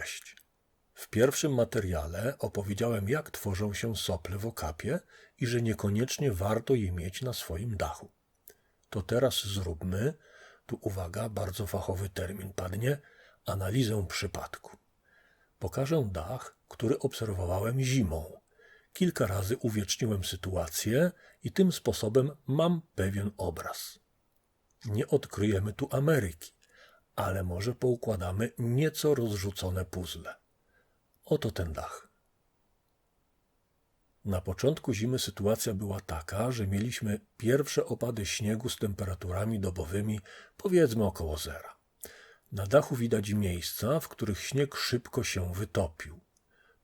Cześć. W pierwszym materiale opowiedziałem, jak tworzą się sople w okapie i że niekoniecznie warto je mieć na swoim dachu. To teraz zróbmy, tu uwaga, bardzo fachowy termin padnie, analizę przypadku. Pokażę dach, który obserwowałem zimą. Kilka razy uwieczniłem sytuację i tym sposobem mam pewien obraz. Nie odkryjemy tu Ameryki, ale może poukładamy nieco rozrzucone puzzle. Oto ten dach. Na początku zimy sytuacja była taka, że mieliśmy pierwsze opady śniegu z temperaturami dobowymi powiedzmy około zera. Na dachu widać miejsca, w których śnieg szybko się wytopił.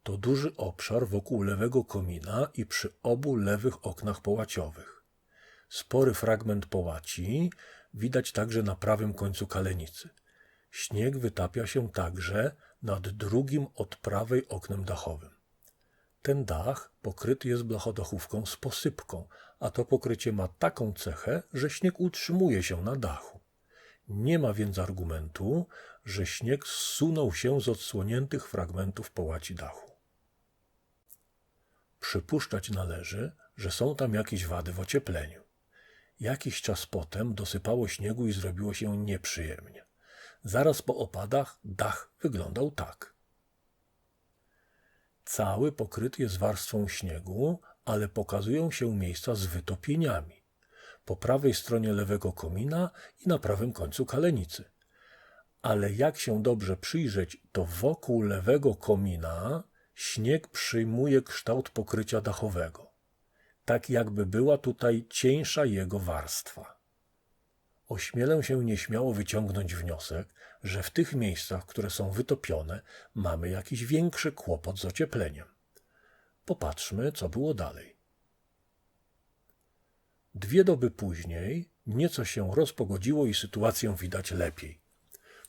To duży obszar wokół lewego komina i przy obu lewych oknach połaciowych. Spory fragment połaci widać także na prawym końcu kalenicy. Śnieg wytapia się także nad drugim od prawej oknem dachowym. Ten dach pokryty jest blachodachówką z posypką, a to pokrycie ma taką cechę, że śnieg utrzymuje się na dachu. Nie ma więc argumentu, że śnieg zsunął się z odsłoniętych fragmentów połaci dachu. Przypuszczać należy, że są tam jakieś wady w ociepleniu. Jakiś czas potem dosypało śniegu i zrobiło się nieprzyjemnie. Zaraz po opadach dach wyglądał tak. Cały pokryty jest warstwą śniegu, ale pokazują się miejsca z wytopieniami. Po prawej stronie lewego komina i na prawym końcu kalenicy. Ale jak się dobrze przyjrzeć, to wokół lewego komina śnieg przyjmuje kształt pokrycia dachowego. Tak jakby była tutaj cieńsza jego warstwa. Ośmielę się nieśmiało wyciągnąć wniosek, że w tych miejscach, które są wytopione, mamy jakiś większy kłopot z ociepleniem. Popatrzmy, co było dalej. Dwie doby później nieco się rozpogodziło i sytuację widać lepiej.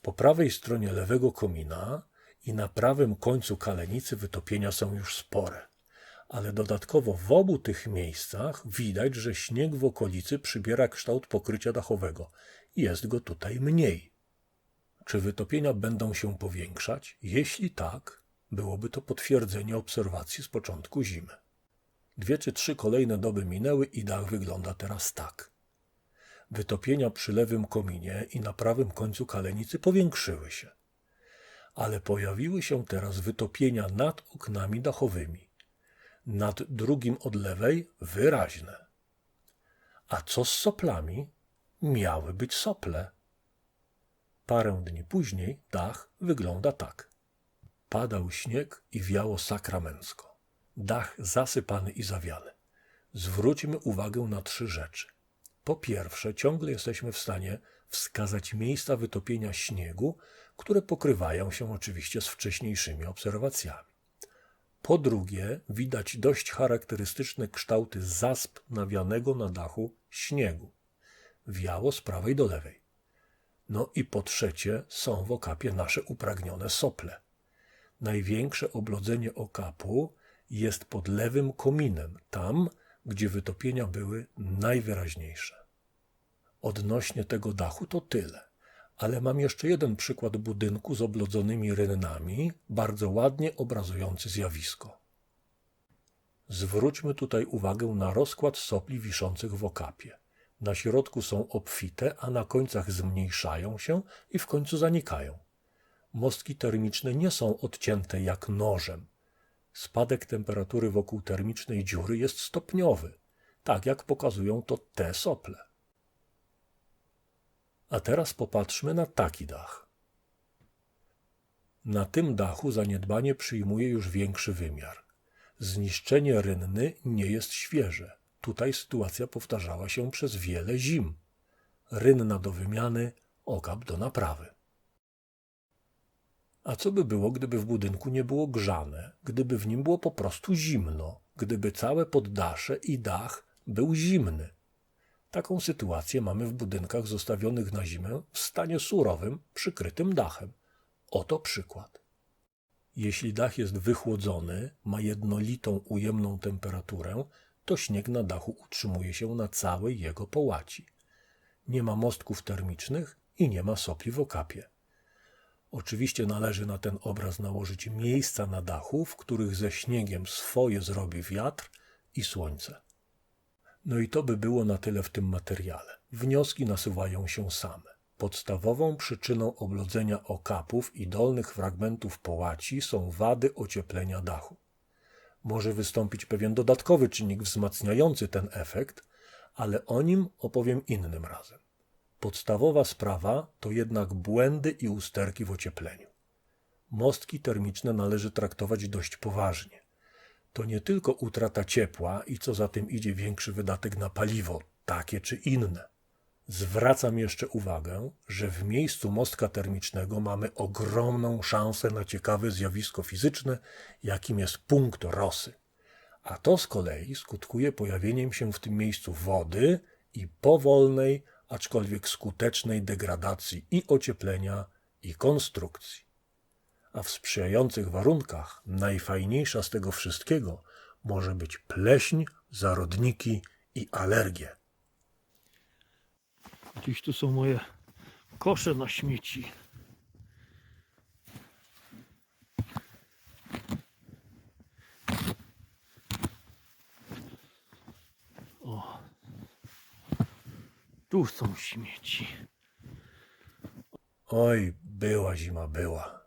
Po prawej stronie lewego komina i na prawym końcu kalenicy wytopienia są już spore ale dodatkowo w obu tych miejscach widać, że śnieg w okolicy przybiera kształt pokrycia dachowego. Jest go tutaj mniej. Czy wytopienia będą się powiększać? Jeśli tak, byłoby to potwierdzenie obserwacji z początku zimy. Dwie czy trzy kolejne doby minęły i dach wygląda teraz tak. Wytopienia przy lewym kominie i na prawym końcu kalenicy powiększyły się, ale pojawiły się teraz wytopienia nad oknami dachowymi nad drugim od lewej wyraźne. A co z soplami? Miały być sople. Parę dni później dach wygląda tak. Padał śnieg i wiało sakramencko. Dach zasypany i zawiany. Zwróćmy uwagę na trzy rzeczy. Po pierwsze, ciągle jesteśmy w stanie wskazać miejsca wytopienia śniegu, które pokrywają się oczywiście z wcześniejszymi obserwacjami. Po drugie, widać dość charakterystyczne kształty zasp nawianego na dachu śniegu. Wiało z prawej do lewej. No i po trzecie, są w okapie nasze upragnione sople. Największe oblodzenie okapu jest pod lewym kominem, tam, gdzie wytopienia były najwyraźniejsze. Odnośnie tego dachu to tyle. Ale mam jeszcze jeden przykład budynku z oblodzonymi rynnami, bardzo ładnie obrazujący zjawisko. Zwróćmy tutaj uwagę na rozkład sopli wiszących w okapie. Na środku są obfite, a na końcach zmniejszają się i w końcu zanikają. Mostki termiczne nie są odcięte jak nożem. Spadek temperatury wokół termicznej dziury jest stopniowy, tak jak pokazują to te sople. A teraz popatrzmy na taki dach. Na tym dachu zaniedbanie przyjmuje już większy wymiar. Zniszczenie rynny nie jest świeże. Tutaj sytuacja powtarzała się przez wiele zim. Rynna do wymiany, okap do naprawy. A co by było, gdyby w budynku nie było grzane, gdyby w nim było po prostu zimno, gdyby całe poddasze i dach był zimny? Taką sytuację mamy w budynkach zostawionych na zimę w stanie surowym, przykrytym dachem. Oto przykład. Jeśli dach jest wychłodzony, ma jednolitą ujemną temperaturę, to śnieg na dachu utrzymuje się na całej jego połaci. Nie ma mostków termicznych i nie ma sopli w okapie. Oczywiście należy na ten obraz nałożyć miejsca na dachu, w których ze śniegiem swoje zrobi wiatr i słońce. No i to by było na tyle w tym materiale. Wnioski nasuwają się same. Podstawową przyczyną oblodzenia okapów i dolnych fragmentów połaci są wady ocieplenia dachu. Może wystąpić pewien dodatkowy czynnik wzmacniający ten efekt, ale o nim opowiem innym razem. Podstawowa sprawa to jednak błędy i usterki w ociepleniu. Mostki termiczne należy traktować dość poważnie. To nie tylko utrata ciepła i co za tym idzie większy wydatek na paliwo, takie czy inne. Zwracam jeszcze uwagę, że w miejscu mostka termicznego mamy ogromną szansę na ciekawe zjawisko fizyczne, jakim jest punkt rosy. A to z kolei skutkuje pojawieniem się w tym miejscu wody i powolnej, aczkolwiek skutecznej degradacji i ocieplenia, i konstrukcji. A w sprzyjających warunkach najfajniejsza z tego wszystkiego może być pleśń, zarodniki i alergie. Gdzieś tu są moje kosze na śmieci. O. Tu są śmieci. Oj, była zima, była.